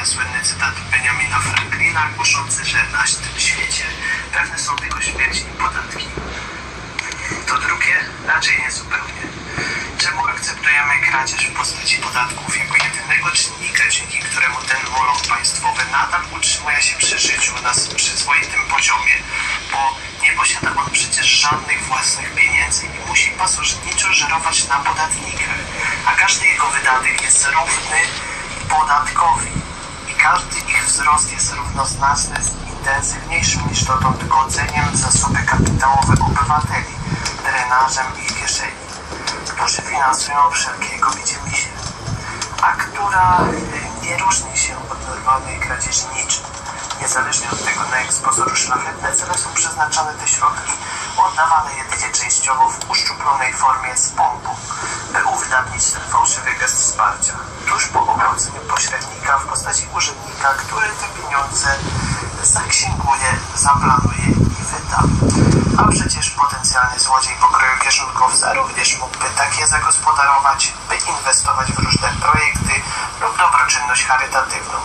pojawia słynny cytat Benjamina Franklina, głoszący, że na tym świecie pewne są tylko śmierć i podatki. To drugie raczej nie zupełnie. Czemu akceptujemy kradzież w postaci podatków jako jedynego czynnika, dzięki któremu ten moloch państwowy nadal utrzymuje się przy życiu na przyzwoitym poziomie, bo nie posiada on przecież żadnych własnych pieniędzy i musi pasożytniczo żerować na podatnikach, a każdy jego wydatek jest równy podatkowi każdy ich wzrost jest równoznaczny z intensywniejszym niż dotąd godzeniem zasoby kapitałowe obywateli, drenażem ich kieszeni, którzy finansują wszelkiego widzimisię, a która nie różni się od normalnej kradzieży niczym. Niezależnie od tego, na jak pozoru szlachetne cele są przeznaczane te środki, oddawane jedynie częściowo w uszczuplonej formie z pompu, by uwydatnić ten fałszywy gest wsparcia. Tuż po ogłodzeniu postaci urzędnika, który te pieniądze zaksięguje, zaplanuje i wyda. A przecież potencjalny złodziej pokroju kieszonkowca również mógłby takie zagospodarować, by inwestować w różne projekty lub dobroczynność charytatywną.